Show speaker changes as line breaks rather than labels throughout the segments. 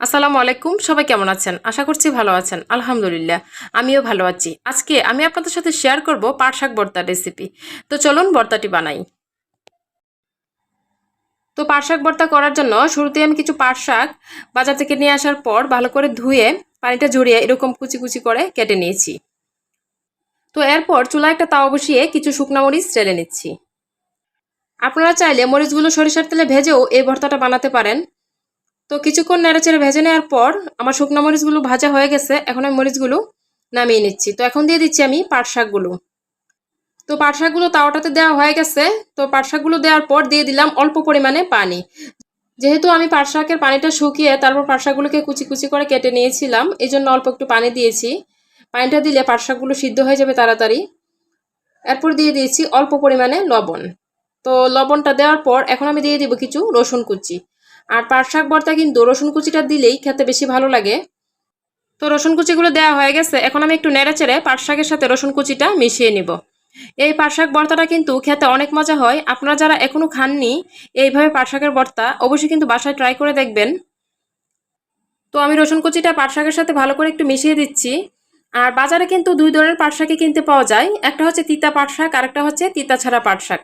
আসসালামু আলাইকুম, সবাই কেমন আছেন? আশা করছি ভালো আছেন। আলহামদুলিল্লাহ, আমিও ভালো আছি। আজকে আমি আপনাদের সাথে শেয়ার করব পাট শাক ভর্তার রেসিপি তো চলুন ভর্তাটি বানাই। তো পাট শাক ভর্তা করার জন্য শুরুতে আমি কিছু পাট শাক বাজার থেকে নিয়ে আসার পর ভালো করে ধুয়ে পানিটা ঝরিয়ে এরকম কুচি কুচি করে কেটে নিয়েছি। তো এরপর চুলা একটা তাওয়া বসিয়ে কিছু শুকনা মরিচ টেলে নিচ্ছি। আপনারা চাইলে মরিচগুলো সরিষার তেলে ভেজেও এই ভর্তাটা বানাতে পারেন। তো কিছুক্ষণ নেড়েচেড়ে ভেজে নেওয়ার পর আমার শুকনো মরিচগুলো ভাজা হয়ে গেছে, এখন আমি মরিচগুলো নামিয়ে নিচ্ছি। তো এখন দিয়ে দিচ্ছি আমি পাট শাকগুলো। তো পাট শাকগুলো তাওয়াটাতে দেওয়া হয়ে গেছে। তো পাট শাকগুলো দেওয়ার পর দিয়ে দিলাম অল্প পরিমাণে পানি। যেহেতু আমি পাট শাকের পানিটা শুকিয়ে তারপর পাট শাকগুলোকে কুচি কুচি করে কেটে নিয়েছিলাম এই জন্য অল্প একটু পানি দিয়েছি। পানিটা দিলে পাট শাকগুলো সিদ্ধ হয়ে যাবে তাড়াতাড়ি। এরপর দিয়ে দিয়েছি অল্প পরিমাণে লবণ। তো লবণটা দেওয়ার পর এখন আমি দিয়ে দিব কিছু রসুন কুচি। আর পাট শাক, ভর্তা কিন্তু রসুন কুচিটা দিলেই খেতে বেশি ভালো লাগে। তো রসুন কুচিগুলো দেওয়া হয়ে গেছে। এখন আমি একটু নেড়ে চেড়ে পাট শাকের সাথে রসুন কুচিটা মিশিয়ে নিব। এই পাট শাক, ভর্তাটা কিন্তু খেতে অনেক মজা হয়। আপনারা যারা এখনও খাননি, এইভাবে পাট শাকের ভর্তা অবশ্যই কিন্তু বাসায় ট্রাই করে দেখবেন। তো আমি রসুন কুচিটা পাট শাকের সাথে ভালো করে একটু মিশিয়ে দিচ্ছি। আর বাজারে কিন্তু দুই ধরনের পাট শাকই কিনতে পাওয়া যায়। একটা হচ্ছে তিতা পাট শাক আর একটা হচ্ছে তিতা ছাড়া পাট শাক।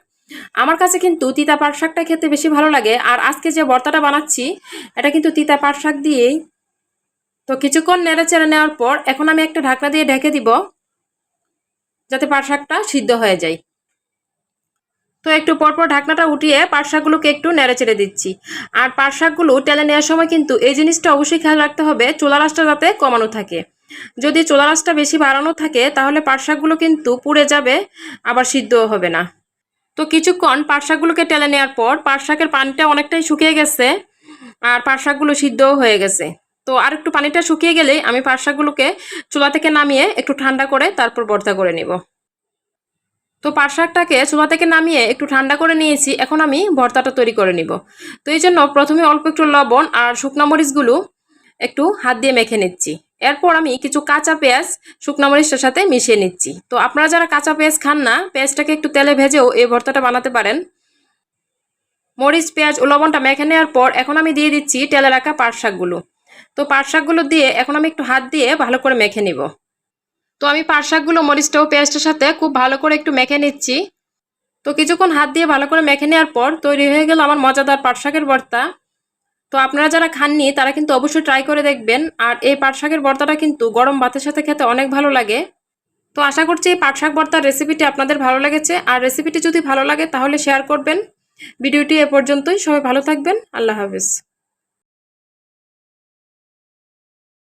আমার কাছে কিন্তু তিতা পাট শাকটা খেতে বেশি ভালো লাগে। আর আজকে যে ভর্তাটা বানাচ্ছি, এটা কিন্তু তিতা পাট শাক দিয়েই। তো কিছুক্ষণ নেড়ে চেড়ে নেওয়ার পর এখন আমি একটা ঢাকনা দিয়ে ঢেকে দিব, যাতে পাট শাকটা সিদ্ধ হয়ে যায়। তো একটু পরপর ঢাকনাটা উঠিয়ে পাট শাকগুলোকে একটু নেড়ে চেড়ে দিচ্ছি। আর পাট শাকগুলো টেলে নেওয়ার সময় কিন্তু এই জিনিসটা অবশ্যই খেয়াল রাখতে হবে, চোলা রাসটা যাতে কমানো থাকে। যদি চোলা রাসটা বেশি বাড়ানো থাকে, তাহলে পাট শাকগুলো কিন্তু পুড়ে যাবে, আবার সিদ্ধও হবে না। তো কিছুক্ষণ পাট শাকগুলোকে টেলে নেওয়ার পর পাট শাকের পানিটা অনেকটাই শুকিয়ে গেছে আর পাট শাকগুলো সিদ্ধও হয়ে গেছে। তো আর একটু পানিটা শুকিয়ে গেলেই আমি পাট শাকগুলোকে চুলা থেকে নামিয়ে একটু ঠান্ডা করে তারপর ভর্তা করে নেব। তো পাট শাকটাকে চুলা থেকে নামিয়ে একটু ঠান্ডা করে নিয়েছি, এখন আমি ভর্তাটা তৈরি করে নিব। তো এই জন্য প্রথমে অল্প একটু লবণ আর শুকনা মরিচগুলো একটু হাত দিয়ে মেখে নিচ্ছি। এরপর আমি কিছু কাঁচা পেঁয়াজ শুকনো মরিচটার সাথে মিশিয়ে নিচ্ছি। তো আপনারা যারা কাঁচা পেঁয়াজ খান না, পেঁয়াজটাকে একটু তেলে ভেজেও এই ভর্তাটা বানাতে পারেন। মরিচ, পেঁয়াজ ও লবণটা মেখে নেওয়ার পর এখন আমি দিয়ে দিচ্ছি তেলে রাখা পাট শাকগুলো। তো পাট শাকগুলো দিয়ে এখন আমি একটু হাত দিয়ে ভালো করে মেখে নিব। তো আমি পাট শাকগুলো, মরিচটা ও পেঁয়াজটার সাথে খুব ভালো করে একটু মেখে নিচ্ছি। তো কিছুক্ষণ হাত দিয়ে ভালো করে মেখে নেওয়ার পর তৈরি হয়ে গেল আমার মজাদার পাট শাকের ভর্তা। তো আপনারা যারা খাননি, তারা কিন্তু অবশ্যই ট্রাই করে দেখবেন। আর এই পাট শাকের ভর্তাটা কিন্তু গরম ভাতের সাথে খেতে অনেক ভালো লাগে। তো আশা করছি এই পাট শাক ভর্তার রেসিপিটি আপনাদের ভালো লেগেছে। আর রেসিপিটি যদি ভালো লাগে, তাহলে শেয়ার করবেন। ভিডিওটি এ পর্যন্তই। সবাই ভালো থাকবেন। আল্লাহ হাফিজ।